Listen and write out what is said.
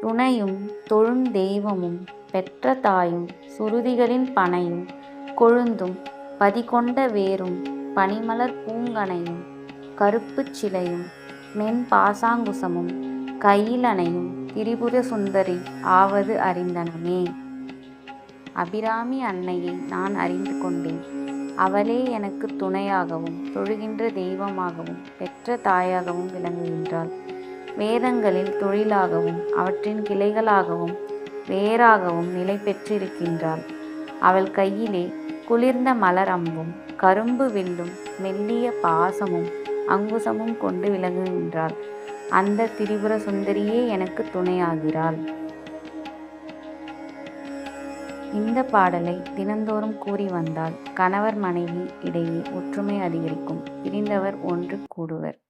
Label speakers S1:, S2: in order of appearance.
S1: துணையும் தொழும் தெய்வமும் பெற்ற தாயும் சுருதிகளின் பனையும் கொழுந்தும் பதிகொண்ட வேரும் பனிமலர் பூங்கனையும் கருப்புச் சிலையும் மென்பாசாங்குசமும் கையிலனையும் திரிபுர சுந்தரி ஆவது அறிந்தனமே. அபிராமி அன்னையை நான் அறிந்து கொண்டேன். அவளே எனக்குத் துணையாகவும் தொழுகின்ற தெய்வமாகவும் பெற்ற தாயாகவும் விளங்குகின்றாள். வேதங்களில் தொழிலாகவும் அவற்றின் கிளைகளாகவும் வேறாகவும் நிலை பெற்றிருக்கின்றாள். அவள் கையிலே குளிர்ந்த மலர் அம்பும் கரும்பு வில்லும் மெல்லிய பாசமும் அங்குசமும் கொண்டு விளங்குகின்றாள். அந்த திரிபுர சுந்தரியே எனக்கு துணையாகிறாள். இந்தப் பாடலை தினந்தோறும் கூறி வந்தால் கணவர் மனைவி இடையே ஒற்றுமை அதிகரிக்கும். பிரிந்தவர் ஒன்று கூடுவர்.